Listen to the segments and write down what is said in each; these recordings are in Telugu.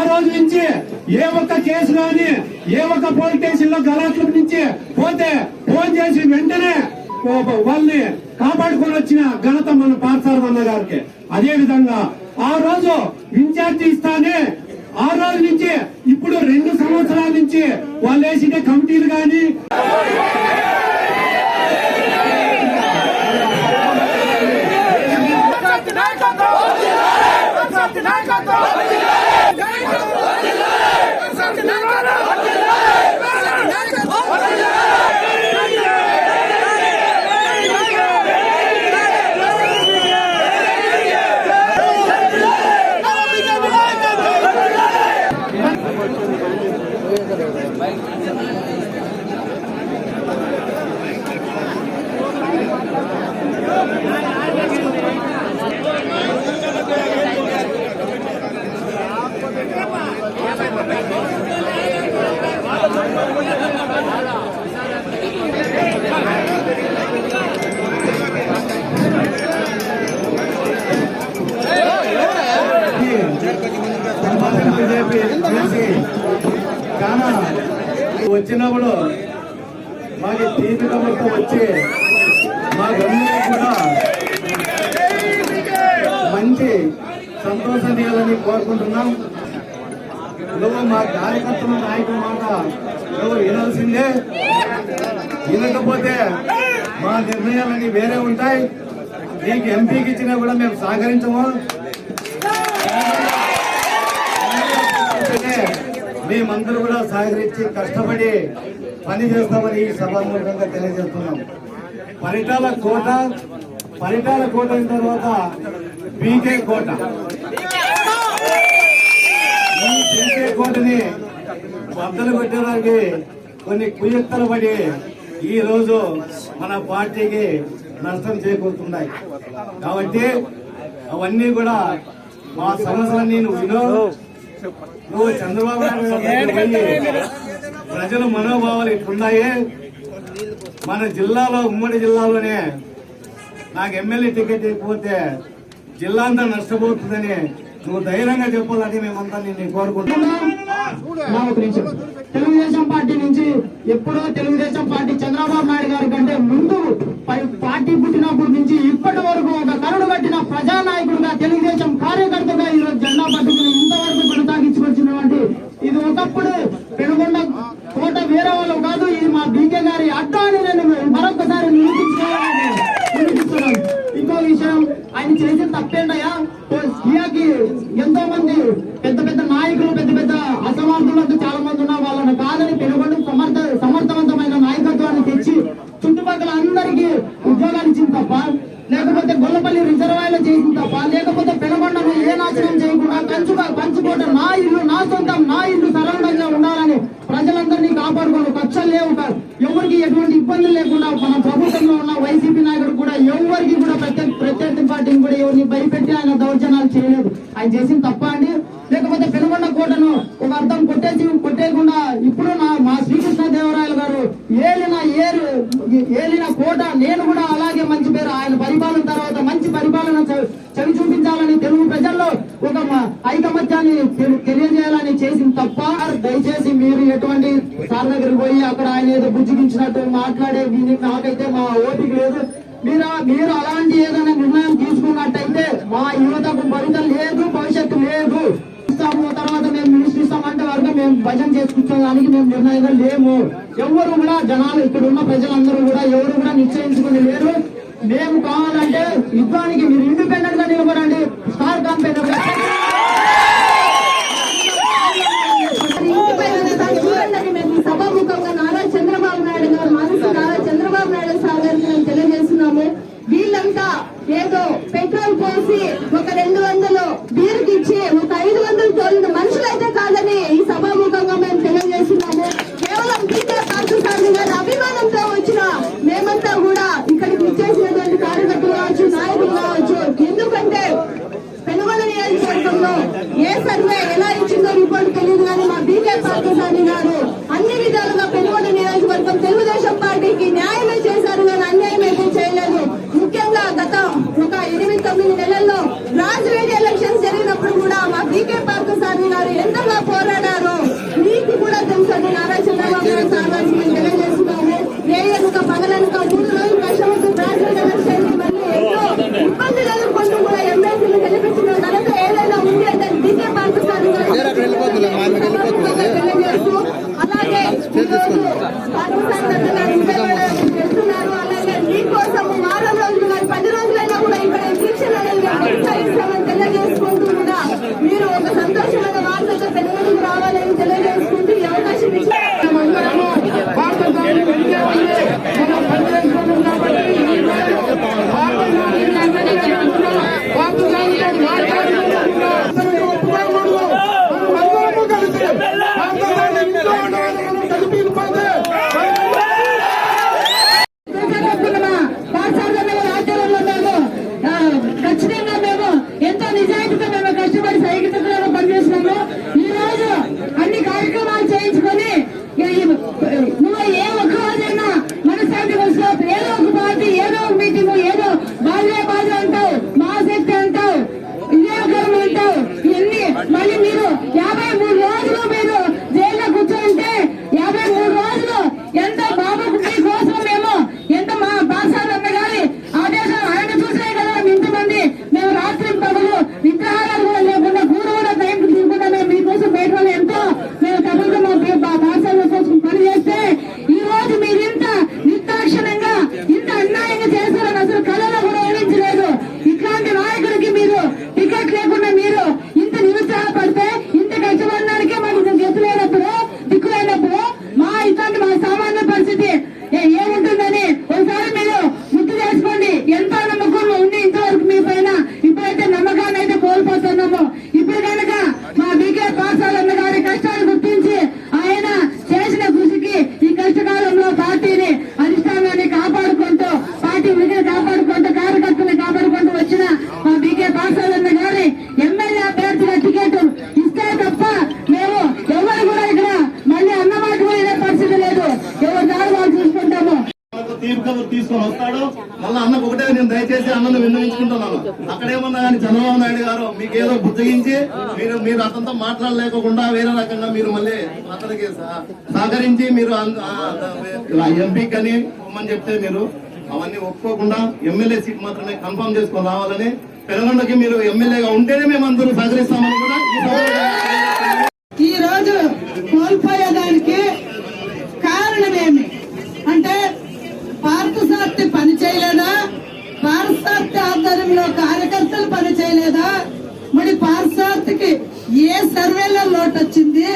ఆ రోజు నుంచి ఏ ఒక్క కేసు గాని ఏ ఒక్క పోలీస్ స్టేషన్లో గలాట్ల నుంచి పోతే ఫోన్ చేసి వెంటనే వాళ్ళని కాపాడుకొని వచ్చిన ఘనత మన పార్థసారథన్న గారికి. అదే విధంగా ఆ రోజు ఇన్ఛార్జి ఇస్తానే ఆ రోజు నుంచి ఇప్పుడు రెండు సంవత్సరాల నుంచి వాళ్ళు వేసిన కమిటీలు గాని వచ్చినప్పుడు మాకు తీపి వచ్చి మా గమ్యం కూడా మంచి సంతోషం చేయాలని కోరుకుంటున్నాం. నువ్వు మా కార్యకర్తల నాయకుల మాట నువ్వు వినాల్సిందే. వినకపోతే మా నిర్ణయాలన్నీ వేరే ఉంటాయి. నీకు ఎంపీకి ఇచ్చినా కూడా మేము సహకరించము. మేమందరూ కూడా సహకరించి కష్టపడి పని చేస్తామని ఈ సభాముఖంగా తెలియజేస్తున్నాం. పరిటాల కోట పరిటాల కోట అయిన తర్వాత పీకే కోట. ఈ పీకే కోటని బద్దలు కొట్టడానికి కొన్ని కుయత్తలు పడి ఈ రోజు మన పార్టీకి నష్టం చేకూరుతున్నాయి. కాబట్టి అవన్నీ కూడా మా సమస్యలన్నీ నువ్వు విను. నువ్వు చంద్రబాబు నాయుడు ప్రజల మనోభావాలు ఇట్లున్నాయి. మన జిల్లాలో ఉమ్మడి జిల్లాలోనే నాకు ఎమ్మెల్యే టికెట్ ఇవ్వకపోతే జిల్లా అంతా నష్టపోతుందని నువ్వు ధైర్యంగా చెప్పాలని మేమంతా నిన్ను కోరుకుంటున్నాం. తెలుగుదేశం పార్టీ నుంచి ఎప్పుడో తెలుగుదేశం పార్టీ చంద్రబాబు నాయుడు గారి కంటే ముందు పై- పార్టీ పుట్టినప్పటి నుంచి ఇప్పటి వరకు ఒక కరుడు కట్టిన ప్రజానాయకుడుగా తెలుగుదేశం కార్యకర్తగా ఈరోజు జెండా పట్టుకుని ఇంతవరకు కొనసాగించుకొచ్చినటువంటి ఇది ఒకప్పుడు పెనుగొండ కోట వేరే వాళ్ళు కాదు ఇది మా బీకే గారి అడ్డా అని నేను మరొకసారి నిరూపించుకోవాలని ఇంకో విషయం ఆయన చేసిన తప్పేంటయా కియాకి ఎంతో మంది పెద్ద పెద్ద నాయకులు పెద్ద పెద్ద అసమర్థులంతా చాలా మంది ఉన్నారు వాళ్ళని కాదని పెనుగొండ సమర్థ సమర్థవంతమైన నాయకత్వాన్ని తెచ్చి చుట్టుపక్కల అందరికీ ఉద్యోగాలు ఇచ్చింది తప్ప లేకపోతే గొల్లపల్లి రిజర్వాయర్లు చేసింది తప్ప లేకపోతే పెనుగొండను ఏ నాశనం చేయకుండా కంచుగా పంచుకోట నా ఇల్లు నా సొంతం నా ఇల్లు సరళంగా ఉండాలని ప్రజలందరినీ కాపాడుకోవాలి కక్షలు లేవు కాదు. ఎవరికి ఎటువంటి ఇబ్బందులు లేకుండా మన ప్రభుత్వంలో ఉన్న వైసీపీ నాయకుడు కూడా ఎవరికి కూడా ప్రత్యేక ప్రత్యర్థి పార్టీని కూడా ఎవరిని భయపెట్టి ఆయన దౌర్జన్యాలు చేయలేదు ఆయన చేసింది తప్ప అండి లేకపోతే పెనుగొండ కోటను ఒక అర్థం కొట్టేసి కొట్టేయకుండా ఇప్పుడు నా మా శ్రీకృష్ణ దేవరాయలు గారు ఏలిన ఏరు ఏలిన కోట నేను కూడా అలాగే మంచి పేరు ఆయన పరిపాలన తర్వాత మంచి పరిపాలన చ- చవి చూపించాలని తెలుగు ప్రజల్లో ఒక మ- ఐకమత్యాన్ని తెలి- తెలియజేయాలని చేసింది తప్ప ఎటువంటి సార్ దగ్గరికి పోయి అక్కడ ఆయన ఏదో బుజ్జిగించినట్టు మాట్లాడే నాకైతే మా ఓపిక లేదు. మీరు మీరు అలాంటి ఏదైనా నిర్ణయం తీసుకున్నట్టయితే మా యువతకు భవిత లేదు భవిష్యత్తు లేదు. ఇస్తాము తర్వాత మేము మినిస్టర్ ఇస్తామంటే వరకు మేము భజన చేసుకుంటానికి మేము నిర్ణయంగా లేము. ఎవరు కూడా జనాలు ఇక్కడ ఉన్న ప్రజలందరూ కూడా ఎవరు కూడా నిశ్చయించుకుని లేరు. మేము కావాలంటే యుద్ధానికి మీరు ఇండిపెండెంట్గా నిలబడండి. స్టార్ కంపెనీ చూడండి మేము ఈ సభాముఖంగా నారా చంద్రబాబు నాయుడు గారు మనసు నారా చంద్రబాబు నాయుడు సార్ గారికి మేము తెలియజేస్తున్నాము వీళ్ళంతా ఏదో పెట్రోల్ పోసి ఒక రెండు వందలు బీరుకి ఇచ్చి ఒక ఐదు వందలు తోలిన మనుషులైతే కాదని మీరు అతనితో మాట్లాడలేకుండా వేరే రకంగా మీరు మళ్ళీ అతనికి సహకరించి మీరు ఎంపీ కానీ పొమ్మని చెప్తే మీరు అవన్నీ ఒప్పుకోకుండా ఎమ్మెల్యే సీట్ మాత్రమే కన్ఫర్మ్ చేసుకొని రావాలని పెనుగొండకి మీరు ఎమ్మెల్యేగా ఉంటేనే మేము అందరూ సహకరిస్తామని కూడా ఈ రోజు కోల్పోయేదానికి కారణమేమి? అంటే పార్థసార్థి పని చేయలేదా? పార్థసార్థి ఆధ్వర్యంలో కార్యకర్తలు పని చేయలేదా? మరి పార్థసార్థికి ఏ సర్వేలో లోటు వచ్చింది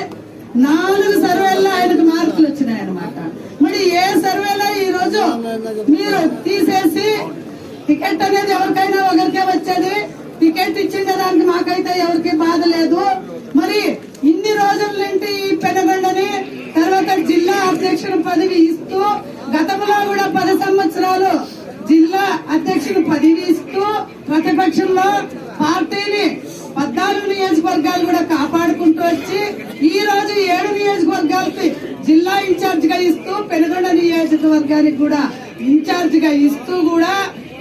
నాలుగు సర్వేల్లో ఆయనకు మార్కులు వచ్చినాయి అనమాట మరి ఏ సర్వేలో ఈ రోజు మీరు తీసేసి టికెట్ అనేది ఎవరికైనా ఒకరికే వచ్చేది? టికెట్ ఇచ్చిన దానికి మాకైతే ఎవరికి బాధ లేదు. మరి ఇన్ని రోజుల నుండి ఈ పెనగొండని తర్వాత జిల్లా అధ్యక్షుల పదవి ఇస్తూ గతంలో కూడా పది సంవత్సరాలు జిల్లా అధ్యక్షులు పదవి ఇస్తూ ప్రతిపక్షంలో పార్టీని పద్నాలుగు నియోజకవర్గాలు కూడా కాపాడుకుంటూ వచ్చి ఈ రోజు ఏడు నియోజకవర్గాలకి జిల్లా ఇన్ఛార్జ్గా ఇస్తూ పెనుగొండ నియోజకవర్గానికి కూడా ఇన్ఛార్జ్గా ఇస్తూ కూడా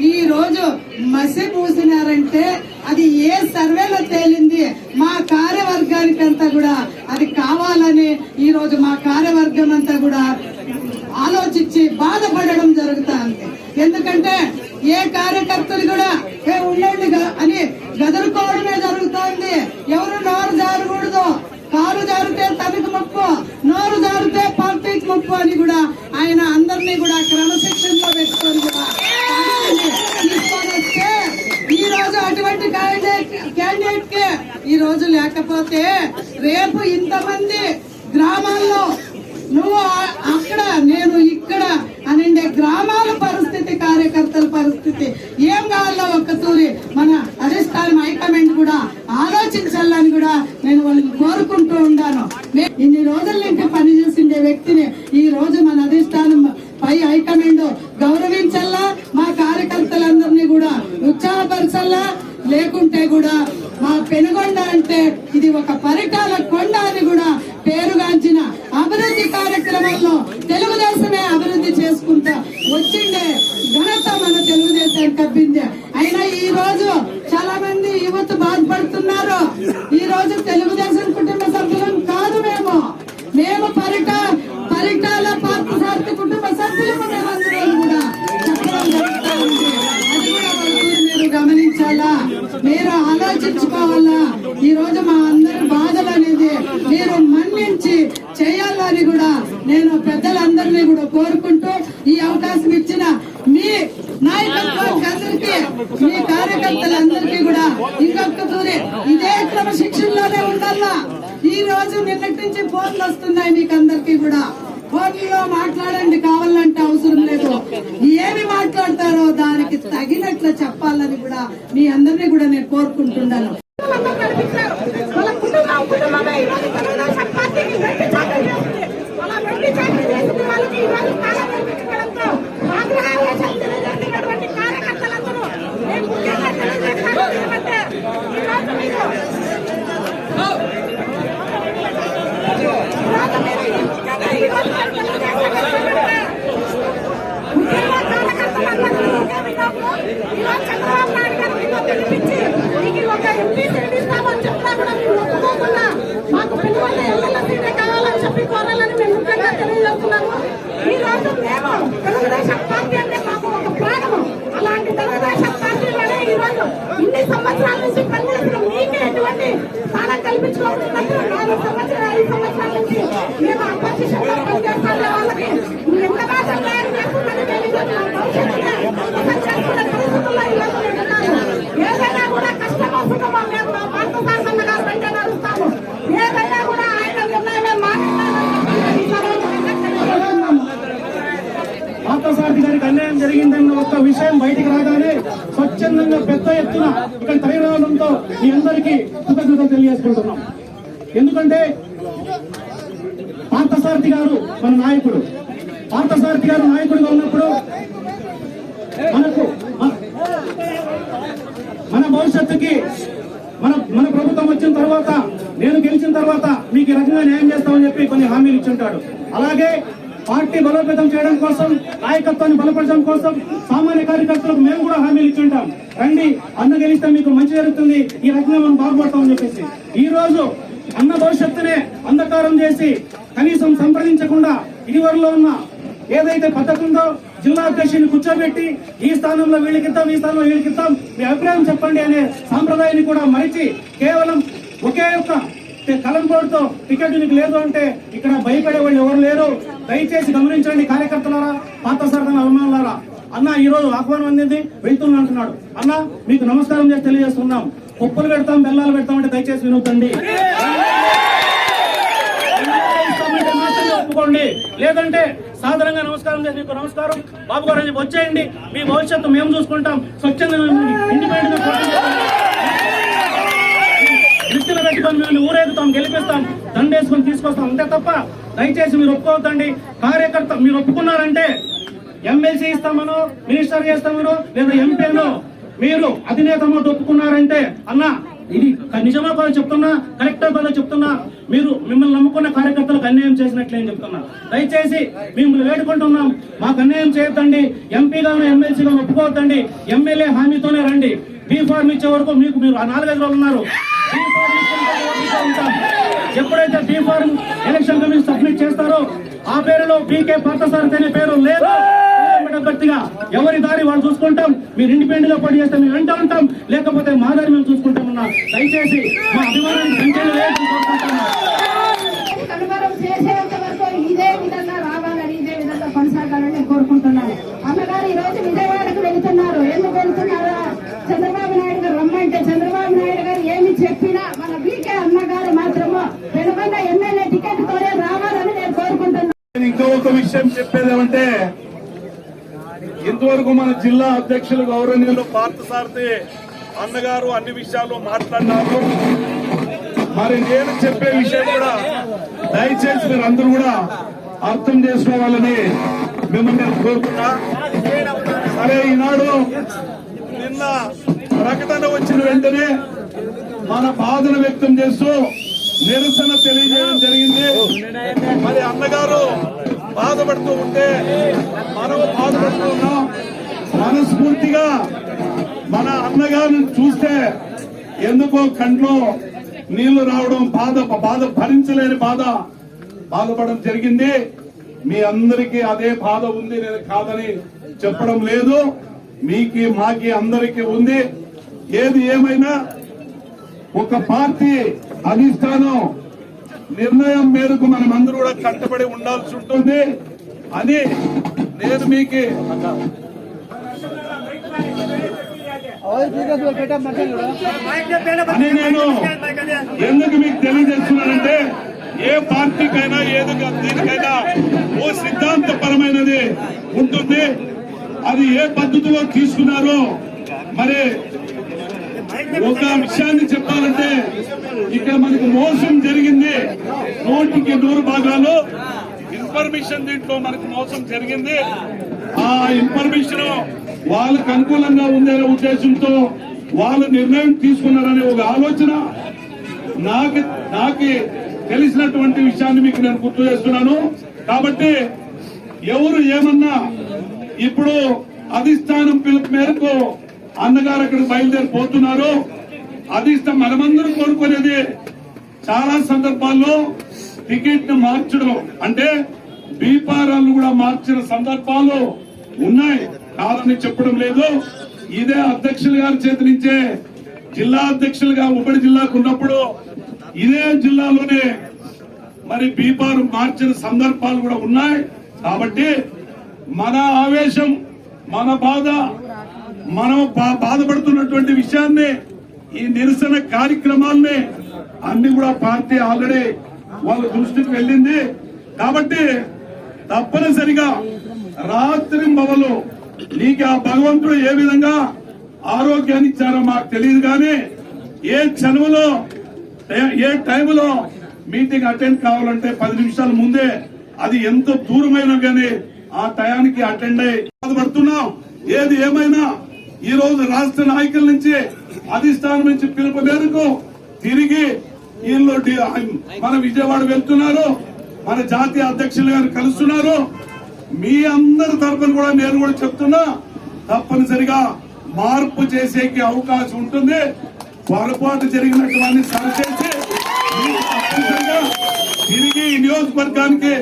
ఈ రోజు మసి పూసినారంటే అది ఏ సర్వేలో తేలింది? మా కార్యవర్గానికి అంతా కూడా అది కావాలని ఈ రోజు మా కార్యవర్గం అంతా కూడా ఆలోచించి బాధపడడం జరుగుతుంది. ఎందుకంటే ఏ కార్య కూడా ఏ ఉండండి గా- అని గదరుకోవడమే జరుగుతోంది ఎవరు నోరు జారకూడదు కారు జారితే తనకు ముప్పు నోరు జారితే పార్టీకి ముప్పు అని కూడా ఆయన అందరినీ కూడా క్రమశిక్షణలో పెట్టుకొని కూడా పార్టీని తీసుకొని వస్తే ఈ రోజు అటువంటి క్యాండిడేట్ క్యాండిడేట్కి ఈ రోజు లేకపోతే రేపు ఇంతమంది గ్రామాల్లో నువ్వు ఆ- అక్కడ నేను ఇక్కడ అనండే గ్రామాల పరిస్థితి కార్యకర్తల పరిస్థితి ఏం కావాలో ఒక్క తూరి మన అధిష్టానం హైకమాండ్ కూడా ఆలోచించాలని కూడా నేను వాళ్ళని కోరుకుంటూ ఉన్నాను నే- ఇన్ని రోజుల నుంచి పనిచేసిండే వ్యక్తిని ఈ రోజు మన అధిష్టానం పై హైకమాండ్ గౌరవించల్లా మా కార్యకర్తలందరినీ కూడా ఉత్సాహపరచల్లా లేకుంటే కూడా మా పెనుగొండ అంటే ఇది ఒక పరిటాల కొండ అని కూడా పేరుగాంచిన అభివృద్ధి కార్యక్రమంలో తెలుగుదేశమే అభివృద్ధి చేసుకుంటా వచ్చిండే ఘనత మన తెలుగుదేశానికి తప్పిందే అయినా ఈ రోజు చాలా మంది యువత బాధపడుతున్నారు ఈ రోజు తెలుగుదేశం కుటుంబ సభ్యులం కాదు మేము మేము పరిట పరిటాల పార్థసారథి కుటుంబ సభ్యులము మేమందరం కూడా చెప్పడం జరుగుతూ ఉంది అది కూడా వరకు మీరు గమనించాలా మీరు ఆలోచించుకోవాలా ఈ రోజు మా అందరి బాధలు అనేది మీరు మన్నించి చేయాలని కూడా నేను పెద్దలందరినీ కూడా కోరుకుంటూ ఈ అవకాశం ఇచ్చిన మీ నాయకత్వానికి అందరికీ మీ కార్యకర్తలందరికీ కూడా ఇంకొక తూరి ఇదే క్రమశిక్షణలోనే ఉండాలా ఈ రోజు నిన్నటి నుంచి ఫోన్లు వస్తున్నాయి మీకు అందరికీ కూడా ఫోన్లో మాట్లాడండి కావాలంటే అవసరం లేదు ఏమి మాట్లాడతారో దానికి తగినట్లు చెప్పాలని కూడా మీ అందరినీ కూడా నేను కోరుకుంటున్నాను వాళ్ళ కుటుంబం కుటుంబమే ఈరోజు తెలుగుదేశం పార్టీకి వెండి చాకరీ చేస్తుంది వాళ్ళ వెండి చాకరీ చేసింది వాళ్ళకి ఈరోజు కాలం కల్పించడంతో ఆగ్రహావేశాలు తెలియజేస్తున్నటువంటి కార్యకర్తలందరూ నేను ముఖ్యంగా తెలియజేస్తాను ఏమంటే ఈరోజు మీరు ఈరోజు మీరు ముఖ్యంగా ఈరోజు మీరు తెలుగుదేశం ఏమంటే ముఖ్యంగా కార్యకర్తలందరూ ఒకే విధంగా ఈరోజు చంద్రబాబు నాయుడు గారు మీతో పిలిపించి మీకు ఒక చెప్పినా కూడా ఒప్పుకోకుండా మాకు ఎమ్మెల్యే సీటే కావాలని చెప్పి కోరాలని మేము ముఖ్యంగా తెలియజేస్తున్నాము ఈ రోజు మేము తెలుగుదేశం పార్టీ అంటే మాకు ఒక ప్రాణము అలాంటి తెలుగుదేశం పార్టీలోనే ఈ రోజు ఇన్ని సంవత్సరాల నుంచి పనిచేసిన మీకే ఎటువంటి స్థానం కల్పించుకోవడం నాలుగు పార్థసారథి అన్యాయం జరిగిందన్న ఒక విషయం బయటికి రాగానే స్వచ్ఛందంగా పెద్ద ఎత్తున ఇక్కడ తయారవడంతో మీ అందరికీ కృతజ్ఞత తెలియజేసుకుంటున్నాం. ఎందుకంటే పార్థసారథి గారు మన నాయకుడు. పార్థసారథి గారు నాయకుడిగా ఉన్నప్పుడు మనకు మన- భవిష్యత్తుకి మన మన ప్రభుత్వం వచ్చిన తర్వాత నేను గెలిచిన తర్వాత మీకు ఈ రకంగా న్యాయం చేస్తామని చెప్పి కొన్ని హామీలు ఇచ్చి ఉంటాడు. అలాగే పార్టీ బలోపేతం చేయడం కోసం నాయకత్వాన్ని బలపరచడం కోసం సామాన్య కార్యకర్తలకు మేము కూడా హామీలు ఇచ్చుంటాం. రండి అన్న గెలిస్తే మీకు మంచి జరుగుతుంది. ఈ రకంగా మనం బాగుపడతామని చెప్పేసి. ఈ రోజు అన్న భవిష్యత్తునే అంధకారం చేసి కనీసం సంప్రదించకుండా ఇదివరలో ఉన్న ఏదైతే పద్ధతి ఉందో జిల్లా అధ్యక్షుని కూర్చోబెట్టి ఈ స్థానంలో వీళ్ళకిద్దాం ఈ స్థానంలో వీళ్ళకిద్దాం మీ అభిప్రాయం చెప్పండి అనే సాంప్రదాయాన్ని కూడా మరిచి కేవలం ఒకే ఒక్క కలంపోటుతో టికెట్ నీకు లేదు అంటే ఇక్కడ భయపడే వాళ్ళు ఎవరు లేరు. దయచేసి గమనించండి కార్యకర్తలారా పాత సరదాన అభిమానులారా. అన్న ఈ రోజు ఆహ్వానం అందింది వెళ్తున్నా అంటున్నాడు. అన్న మీకు నమస్కారం చేసి తెలియజేస్తున్నాం. కుప్పలు పెడతాం బెల్లాలు పెడతాం అంటే దయచేసి వినవుతండి ఒప్పుకోండి. లేదంటే సాధారణంగా నమస్కారం చేసి మీకు నమస్కారం. బాబు గారు వచ్చేయండి. మీ భవిష్యత్తు మేము చూసుకుంటాం. స్వచ్ఛంగా ఇండిపెండెంట్ గా పోటీ చేద్దాం. పెట్టుకొని మిమ్మల్ని ఊరేగుతాం గెలిపిస్తాం దండేసుకొని తీసుకొస్తాం. అంతే తప్ప దయచేసి మీరు ఒప్పుకోవద్దండి. కార్యకర్త మీరు ఒప్పుకున్నారంటే ఎమ్మెల్సీ ఇస్తామనో మినిస్టర్ చేస్తామనో లేదా ఎంపీనో మీరు అధినేత మాట ఒప్పుకున్నారంటే అన్న ఇది నిజమా కాదో చెప్తున్నా కరెక్టా కాదో చెప్తున్నా మీరు మిమ్మల్ని నమ్ముకున్న కార్యకర్తలకు అన్యాయం చేసినట్లే అని చెప్తున్నా. దయచేసి మిమ్మల్ని వేడుకుంటున్నాం. మాకు అన్యాయం చేయొద్దండి. ఎంపీగాను ఎమ్మెల్సీగా ఒప్పుకోవద్దండి. ఎమ్మెల్యే హామీతోనే రండి. బీ ఫార్మ్ ఇచ్చే వరకు మీకు మీరు ఆ నాలుగైదు రోజులు ఉన్నారు. బీ ఫార్మ్ ఉంటాం. ఎప్పుడైతే B form election commission submit చేస్తారో ఆ పేరులో పీకే పార్థసారథి అనే పేరు లేదు. అభ్యర్థిగా ఎవరి దారి వాళ్ళు చూసుకుంటాం. మీరు ఇండిపెండెంట్గా పని చేస్తే మేము వెంట ఉంటాం. లేకపోతే మా దారి మేము చూసుకుంటామన్నా దయచేసి మా అభిమానాన్ని సంఖ్యలో వేసి కోరుకుంటున్నాం కనుమరం చేసేంత వరకు ఇదే విధంగా రావాలని ఇదే విధంగా కొనసాగాలని నేను కోరుకుంటున్నాను అన్నగారు ఈ రోజు విజయవాడకు వెళ్తున్నారు ఎందుకు వెళ్తున్నారా చంద్రబాబు నాయుడు గారు రమ్మంటే చంద్రబాబు నాయుడు గారు ఏమి చెప్పినా మన బీకే అన్నగారు మాత్రము వెనుకొండ ఎమ్మెల్యే టికెట్ తోనే రావాలని నేను కోరుకుంటున్నాను ఒక విషయం చెప్పేదేమంటే ఇంతవరకు మన జిల్లా అధ్యక్షులు గౌరవనీయులు పార్థసారథి అన్నగారు అన్ని విషయాలు మాట్లాడినారు. మరి నేను చెప్పే విషయం కూడా దయచేసి మీరు అందరూ కూడా అర్థం చేసుకోవాలని మిమ్మల్ని నేను కోరుతున్నా. సరే ఈనాడు నిన్న ప్రకటన వచ్చిన వెంటనే మన బాధను వ్యక్తం చేస్తూ నిరసన తెలియజేయడం జరిగింది. మరి అన్నగారు బాధపడుతూ ఉంటే మనం బాధపడుతూ ఉన్నాం. మనస్ఫూర్తిగా మన అన్నగారిని చూస్తే ఎందుకో కంట్లో నీళ్ళు రావడం బాధ బాధ భరించలేని బాధ బాధపడడం జరిగింది. మీ అందరికీ అదే బాధ ఉంది నేను కాదని చెప్పడం లేదు. మీకి మాకి అందరికీ ఉంది. ఏది ఏమైనా ఒక పార్టీ అధిష్టానం నిర్ణయం మేరకు మనం అందరూ కూడా కట్టుబడి ఉండాల్సి ఉంటుంది. అని నేను మీకు అని నేను ఎందుకు మీకు తెలియజేస్తున్నానంటే ఏ పార్టీకైనా ఏదో దీనికైనా ఓ సిద్ధాంతపరమైనది ఉంటుంది. అది ఏ పద్ధతిలో తీసుకున్నారో మరి ఒక విషయాన్ని చెప్పాలంటే ఇక్కడ మనకు మోసం జరిగింది నోటికి నూరు భాగాలు. ఇన్ఫర్మేషన్ దీంట్లో మనకు మోసం జరిగింది. ఆ ఇన్ఫర్మేషన్ వాళ్ళకు అనుకూలంగా ఉందనే ఉద్దేశంతో వాళ్ళు నిర్ణయం తీసుకున్నారనే ఒక ఆలోచన నాకు నాకు తెలిసినటువంటి విషయాన్ని మీకు నేను గుర్తు చేస్తున్నాను. కాబట్టి ఎవరు ఏమన్నా ఇప్పుడు అధిష్టానం పిలుపు మేరకు అన్నగారు అక్కడ బయలుదేరిపోతున్నారు అదిష్టం మనమందరం కోరుకునేది చాలా సందర్భాల్లో టికెట్ను మార్చడం. అంటే బీపారాలు కూడా మార్చిన సందర్భాలు ఉన్నాయి. కాదని చెప్పడం లేదు. ఇదే అధ్యక్షులు గారి చేతి నుంచే జిల్లా అధ్యక్షులుగా ఉమ్మడి జిల్లాకు ఉన్నప్పుడు ఇదే జిల్లాలోనే మరి బీపారు మార్చిన సందర్భాలు కూడా ఉన్నాయి. కాబట్టి మన ఆవేశం మన బాధ మనం బాధపడుతున్నటువంటి విషయాన్ని ఈ నిరసన కార్యక్రమాల్ని అన్ని కూడా పార్టీ ఆల్రెడీ వాళ్ళ దృష్టికి వెళ్ళింది. కాబట్టి తప్పనిసరిగా రాత్రి మొదలు నీకు ఆ భగవంతుడు ఏ విధంగా ఆరోగ్యాన్ని ఇచ్చారో మాకు తెలియదు కానీ ఏ క్షణంలో ఏ- టైంలో మీటింగ్ అటెండ్ కావాలంటే పది నిమిషాల ముందే అది ఎంత దూరమైనా కానీ ఆ టయానికి అటెండ్ అయ్యి బాధపడుతున్నాం. ఏది ఏమైనా ఈ రోజు రాష్ట్ర నాయకుల నుంచి అధిష్టానం నుంచి పిలుపు మేరకు తిరిగి వీళ్ళు మన విజయవాడ వెళ్తున్నారు. మన జాతీయ అధ్యక్షులు గారు కలుస్తున్నారు. మీ అందరి తరపున కూడా నేను కూడా చెప్తున్నా తప్పనిసరిగా మార్పు చేసేకి అవకాశం ఉంటుంది. పొరపాటు జరిగినటువంటి సరిచేసి తిరిగి ఈ నియోజకవర్గానికి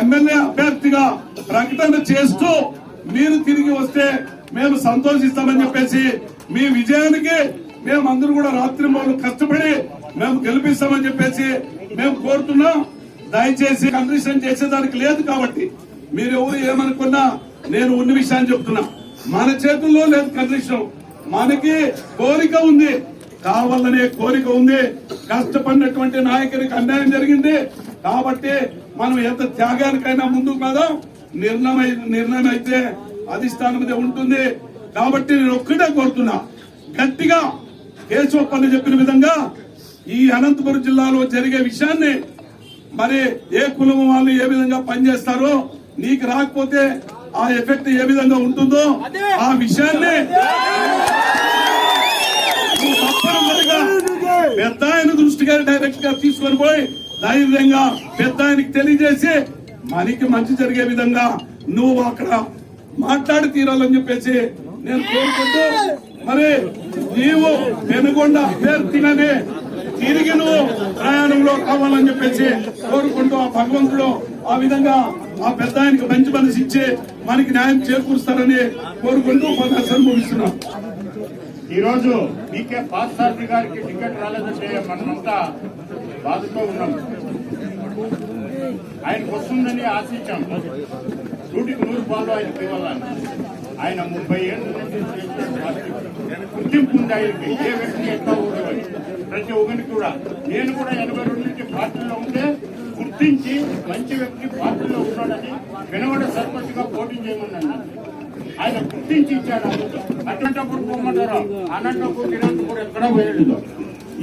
ఎమ్మెల్యే అభ్యర్థిగా ప్రకటన చేస్తూ మీరు తిరిగి వస్తే మేము సంతోషిస్తామని చెప్పేసి మీ విజయానికి మేము అందరూ కూడా రాత్రి మొదలు కష్టపడి మేము గెలిపిస్తామని చెప్పేసి మేము కోరుతున్నాం. దయచేసి కండిషన్ చేసేదానికి లేదు కాబట్టి మీరు ఎవరు ఏమనుకున్నా నేను ఉన్న విషయాన్ని చెప్తున్నా. మన చేతుల్లో లేదు కండిషన్ మనకి కోరిక ఉంది. కావాలనే కోరిక ఉంది. కష్టపడినటువంటి నాయకునికి అన్యాయం జరిగింది. కాబట్టి మనం ఎంత త్యాగానికైనా ముందుకు కదా నిర్ణయం నిర్ణయం అయితే అధిష్టానం మీద ఉంటుంది. కాబట్టి నేను ఒక్కటే కోరుతున్నా గట్టిగా కేశవపల్లి చెప్పిన విధంగా ఈ అనంతపురం జిల్లాలో జరిగే విషయాన్ని మరి ఏ కులం వాళ్ళు ఏ విధంగా పనిచేస్తారో నీకు రాకపోతే ఆ ఎఫెక్ట్ ఏ విధంగా ఉంటుందో ఆ విషయాన్ని పెద్ద ఆయన దృష్టిగా డైరెక్ట్గా తీసుకొని పోయి ధైర్యంగా పెద్ద ఆయనకి తెలియజేసి మనకి మంచి జరిగే విధంగా నువ్వు అక్కడ మాట్లాడి తీరాలని చెప్పేసి నేను కోరుకుంటూ మరి నీవు వెనుకొండ అభ్యర్థిగానే తిరిగి నువ్వు ప్రయాణంలో కావాలని చెప్పేసి కోరుకుంటూ ఆ భగవంతుడు ఆ విధంగా ఆ పెద్ద ఆయనకి మంచి మనసు ఇచ్చి మనకి న్యాయం చేకూరుస్తారని కోరుకుంటూ ఉపన్యాసాన్ని ముగిస్తున్నాం ఈ రోజు బీకే పాస్సారథి గారికి టికెట్ రాలేదంటే మనమంతా బాధతో ఉన్నాం. ఆయనకు వస్తుందని ఆశించాం. నూటికి నూరు పాలు ఆయనకు ఇవ్వాలని ఆయన ముప్పై ఏళ్ళ నుంచి గుర్తింపు ఉంది ఆయనకి ఏ వ్యక్తి ఎట్లా ఉండేవాడు ప్రతి ఒక్కరికి కూడా. నేను కూడా ఎనభై రెండు నుంచి పార్టీలో ఉంటే గుర్తించి మంచి వ్యక్తి పార్టీలో ఉన్నాడని వెనుగడ సర్పంచ్గా పోటీ చేయమన్నాను. ఆయన గుర్తించి ఇచ్చాడు. అట్లాంటప్పుడు పోమంటారు అనంతపూర్ తినంతపూర్ ఎక్కడా పోయలేదు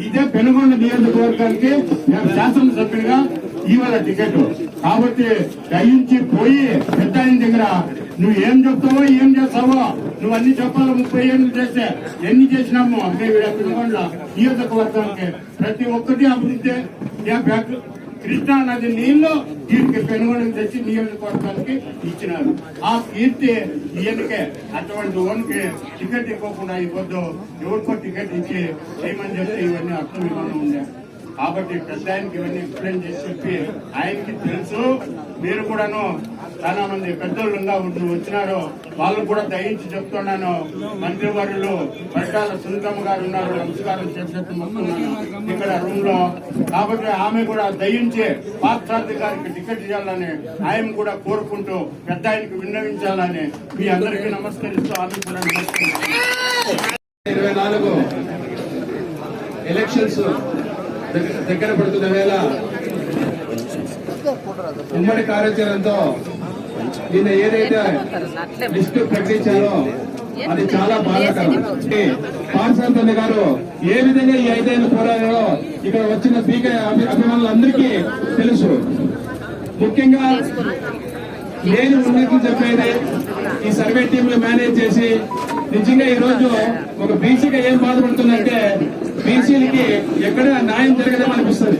ఇదే పెనుగొండ నియోజకవర్గానికి నేను శాసనసభ్యుడిగా ఇవాళ టికెట్. కాబట్టి దయించి పోయి పెద్ద ఆయన దగ్గర నువ్వు ఏం చెప్తావో ఏం చేస్తావో నువ్వు అన్ని చెప్పాలి ముప్పై ఏళ్ళు చేస్తే ఎన్ని చేసినాము మేము ఈడ నియోజకవర్గానికి. ప్రతి ఒక్కటి అభివృద్ధి. ఏ బ్యాక్ కృష్ణా నది నీళ్ళు దీనికి పెనుగొండకు తెచ్చి నియోజకవర్గానికి ఇచ్చినారు. ఆ కీర్తి ఈయనకే అటువంటి ఓన్కి టికెట్ ఇవ్వకుండా ఇవ్వద్దు ఎవరికో టికెట్ ఇచ్చి చేయమని చెప్తే ఇవన్నీ అర్థం ఇవ్వడం ఉండే కాబట్టి పెద్ద ఆయనకి ఇవన్నీ ఎక్స్ప్లెయిన్ చేసి చెప్పి ఆయనకి తెలుసు. మీరు కూడాను చాలా మంది పెద్దోళ్ళుగా ఉంటూ వచ్చినారు వాళ్ళకు కూడా దయించి చెప్తున్నాను. మంత్రి వారిలో పట్టాల సునీతమ్మ గారు ఉన్నారు నమస్కారం చేసేట్టు ఇక్కడ రూమ్లో కాబట్టి ఆమె కూడా దయించి పార్థార్థి గారికి టికెట్ ఇవ్వాలని ఆయన కూడా కోరుకుంటూ పెద్ద ఆయనకి విన్నవించాలని మీ అందరికీ నమస్కరిస్తూ ఆమె కూడా ఇరవై నాలుగు. ఎలక్షన్స్ దగ్గర పడుతున్న వేళ ఉమ్మడి కార్యాచరణతో నిన్న ఏదైతే లిస్టు ప్రకటించారో అది చాలా బాధాకరం. పార్సాంతన్న గారు ఏ విధంగా ఈ ఐదేళ్ళు పోరాడారో ఇక్కడ వచ్చిన స్పీకర్ అభిమానులందరికీ తెలుసు. ముఖ్యంగా నేను ఉన్నట్లు చెప్పేది ఈ సర్వే టీమ్లో మేనేజ్ చేసి నిజంగా ఈ రోజు ఒక బీసీగా ఏం బాధపడుతుందంటే బీసీలకి ఎక్కడ న్యాయం జరగదేమో అనిపిస్తుంది.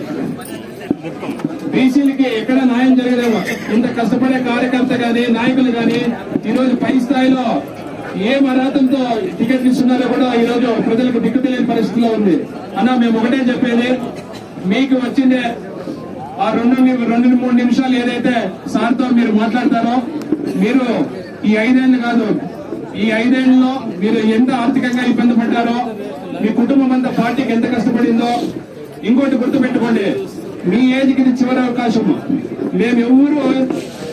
బీసీలకి ఎక్కడ న్యాయం జరగదేమో ఇంత కష్టపడే కార్యకర్త గాని నాయకులు గాని ఈ రోజు పై స్థాయిలో ఏం మరాతంతో టికెట్ ఇస్తున్నారో కూడా ఈ రోజు ప్రజలకు దిక్కు తెలియని పరిస్థితిలో ఉంది. అన్న మేము ఒకటే చెప్పేది. మీకు వచ్చిందే ఆ రెండు రెండు మూడు నిమిషాలు ఏదైతే సార్తో మీరు మాట్లాడతారో మీరు ఈ ఐదేళ్ళు కాదు ఈ ఐదేళ్ళలో మీరు ఎంత ఆర్థికంగా ఇబ్బంది పడ్డారో మీ కుటుంబం అంతా పార్టీకి ఎంత కష్టపడిందో ఇంకోటి గుర్తుపెట్టుకోండి. మీ ఏజ్కి ఇది చివరి అవకాశం. మేము ఎవరు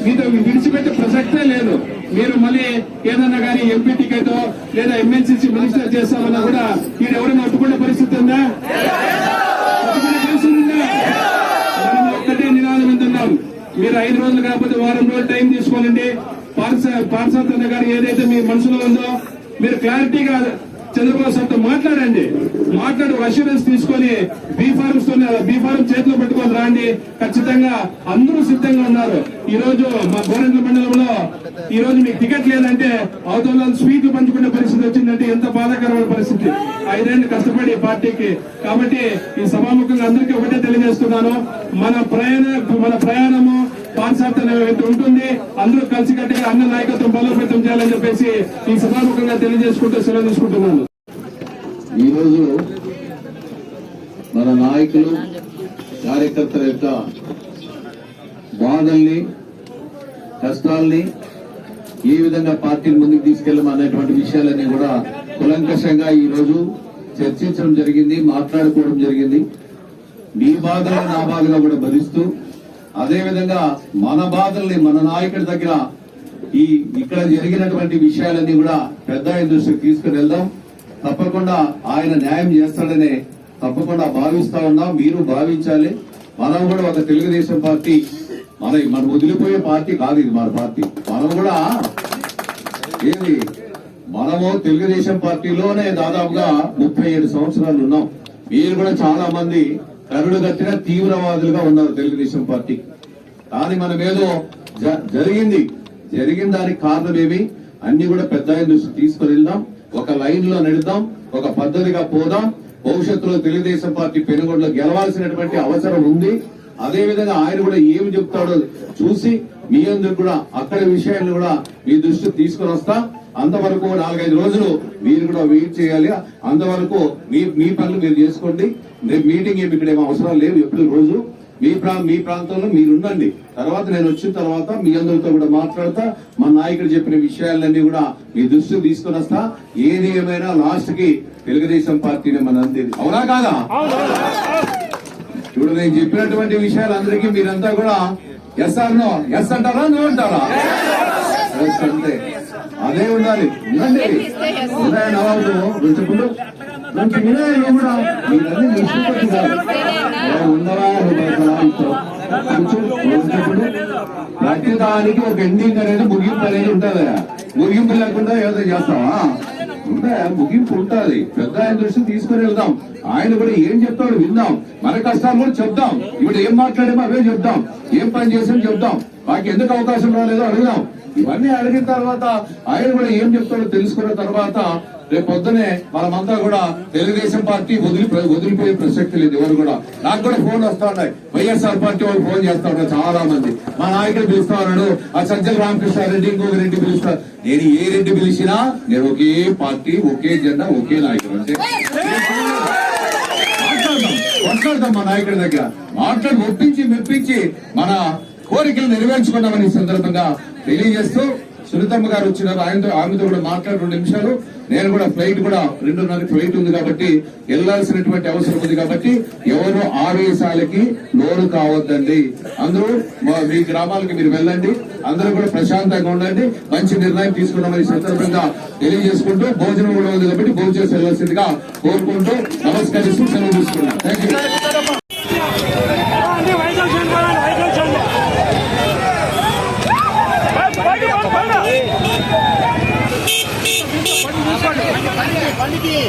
మీతో విడిచిపెట్టే ప్రసక్తే లేదు. మీరు మళ్ళీ ఏదన్నా కానీ ఎంపీ టికెట్ లేదా ఎమ్మెల్సీ మినిస్టర్ చేస్తామన్నా కూడా మీరు ఎవరైనా ఒప్పుకునే పరిస్థితి ఉందా? మనం ఒక్కటే నినాదం ఉంటున్నాం మీరు ఐదు రోజులు కాకపోతే వారం రోజులు టైం తీసుకోనండి పార్సాతన్న గారు ఏదైతే మీ మనసులో ఉందో మీరు క్లారిటీగా చంద్రబాబు సార్తో మాట్లాడండి. మాట్లాడి అష్యూరెన్స్ తీసుకొని బీ ఫార్మ్స్తో బీ ఫార్మ్ చేతిలో పెట్టుకొని రాండి. ఖచ్చితంగా అందరూ సిద్ధంగా ఉన్నారు. ఈ రోజు మా గోరెంట్ల మండలంలో ఈ రోజు మీకు టికెట్ లేదంటే అవతల స్వీట్లు పంచుకునే పరిస్థితి వచ్చిందంటే ఎంత బాధాకరమైన పరిస్థితి. ఆ ఐదేళ్ళు కష్టపడి పార్టీకి. కాబట్టి ఈ సభాముఖంగా అందరికీ ఒకటే తెలియజేస్తున్నాను. మన ప్రయాణ మన ప్రయాణము పాఠశాల ఉంటుంది అందరూ కలిసికట్టుగా అన్న నాయకత్వం బలోపేతం చేయాలని చెప్పేసి ఈ సభాముఖంగా తెలియజేసుకుంటూ సెలవు తీసుకుంటున్నాను. ఈరోజు మన నాయకులు కార్యకర్తల యొక్క బాధల్ని కష్టాల్ని ఏ విధంగా పార్టీని ముందుకు తీసుకెళ్ళం అనేటువంటి విషయాలన్నీ కూడా కులంకషంగా ఈ రోజు చర్చించడం జరిగింది మాట్లాడుకోవడం జరిగింది. మీ బాధలు నా బాధగా కూడా భరిస్తూ అదే విధంగా మన బాధల్ని మన నాయకుడి దగ్గర ఈ ఇక్కడ జరిగినటువంటి విషయాలన్నీ కూడా పెద్ద ఆయన దృష్టికి తీసుకుని వెళ్దాం. తప్పకుండా ఆయన న్యాయం చేస్తాడనే తప్పకుండా భావిస్తా ఉన్నాం. మీరు భావించాలి. మనం కూడా ఒక తెలుగుదేశం పార్టీ మన మనం వదిలిపోయే పార్టీ కాదు ఇది మన పార్టీ. మనం కూడా ఏది? మనము తెలుగుదేశం పార్టీలోనే దాదాపుగా ముప్పై ఏడు సంవత్సరాలు ఉన్నాం. మీరు కూడా చాలా మంది కరుడు కట్టిన తీవ్రవాదులుగా ఉన్నారు తెలుగుదేశం పార్టీ. కానీ మనం ఏదో జ- జరిగింది. జరిగిన దానికి కారణం ఏమి అన్ని కూడా పెద్ద ఆయన దృష్టి తీసుకుని వెళ్దాం. ఒక లైన్లో నడుద్దాం ఒక పద్ధతిగా పోదాం. భవిష్యత్తులో తెలుగుదేశం పార్టీ పెనుగొండలో గెలవాల్సినటువంటి అవసరం ఉంది. అదే విధంగా ఆయన కూడా ఏమి చెప్తాడో చూసి మీ అందరు కూడా అక్కడి విషయాన్ని కూడా మీ దృష్టికి తీసుకుని వస్తా. అంతవరకు నాలుగైదు రోజులు మీరు కూడా వెయిట్ చేయాలి. అంతవరకు మీ మీ పనులు మీరు చేసుకోండి. రేపు మీటింగ్ ఏమి ఇక్కడ ఏమో అవసరం లేవు ఎప్పుడు రోజు మీ ప్రా మీ ప్రాంతంలో మీరు ఉండండి తర్వాత నేను వచ్చిన తర్వాత మీ అందరితో కూడా మాట్లాడతా. మా నాయకుడు చెప్పిన విషయాలన్నీ కూడా మీ దృష్టికి తీసుకొని వస్తా. ఏది ఏమైనా లాస్ట్కి తెలుగుదేశం పార్టీని మన అందేది. అవునా కాదా? ఇప్పుడు నేను చెప్పినటువంటి విషయాలు అందరికీ మీరంతా కూడా ఎస్ ఆర్ నో ఎస్ అంటారా? నో అంటారా? ఎస్ అంతే. అదే ఉండాలి. ఉండండి. ఉదయం నవాబు? రుచుకులు మంచి వినయాలు కూడా మీరన్నీ మీ కాదు ఏ ప్రతి దానికి ఒక ఎండింగ్ అనేది ముగింపు అనేది ఉంటుంది ముగింపు లేకుండా ఏదో చేస్తావా? ఉంటే ముగింపు ఉంటుంది. పెద్ద ఆయన దృష్టి తీసుకుని వెళ్దాం. ఆయన కూడా ఏం చెప్తాడు విందాం. మన కష్టాలు కూడా చెప్దాం. ఇప్పుడు ఏం మాట్లాడేమో అవే చెప్దాం. ఏం పని చేసామో చెప్దాం. మాకు ఎందుకు అవకాశం రాలేదో అడుగుదాం. ఇవన్నీ అడిగిన తర్వాత ఆయన కూడా ఏం చెప్తాడో తెలుసుకున్న తర్వాత రేపు పొద్దునే మనమంతా కూడా తెలుగుదేశం పార్టీ వదిలి వదిలిపోయే ప్రసక్తి లేదు ఎవరు కూడా. నాకు కూడా ఫోన్ వస్తా ఉన్నాయి. వైఎస్ఆర్ పార్టీ వాళ్ళు ఫోన్ చేస్తా ఉన్నారు చాలా మంది మా నాయకుడు పిలుస్తా ఉన్నాడు ఆ సజ్జల రామకృష్ణారెడ్డి ఇంకొక రెడ్డి పిలుస్తారు. నేను ఏ రెడ్డి పిలిచినా నేను ఒకే పార్టీ ఒకే జెండా ఒకే నాయకుడు అంటే మాట్లాడదాం మా నాయకుడి దగ్గర. మాట్లాడి ఒప్పించి మెప్పించి మన కోరికలు నెరవేర్చుకున్నామని సందర్భంగా తెలియజేస్తూ సునీతమ్మ గారు వచ్చినారు ఆయనతో ఆమెతో కూడా మాట్లాడి రెండు నిమిషాలు. నేను కూడా ఫ్లైట్ కూడా రెండున్నర ఫ్లైట్ ఉంది కాబట్టి వెళ్ళాల్సినటువంటి అవసరం ఉంది కాబట్టి ఎవరు ఆవేశాలకి లోను కావద్దండి. అందరూ మీ గ్రామాలకి మీరు వెళ్ళండి. అందరూ కూడా ప్రశాంతంగా ఉండండి. మంచి నిర్ణయం తీసుకున్నామని సందర్భంగా తెలియజేసుకుంటూ భోజనం కూడా ఉంది కాబట్టి భోజనం చేసి వెళ్ళాల్సిందిగా కోరుకుంటూ నమస్కరిస్తూ సెలవు తీసుకున్నాం. థ్యాంక్ యూ পানি দিয়ে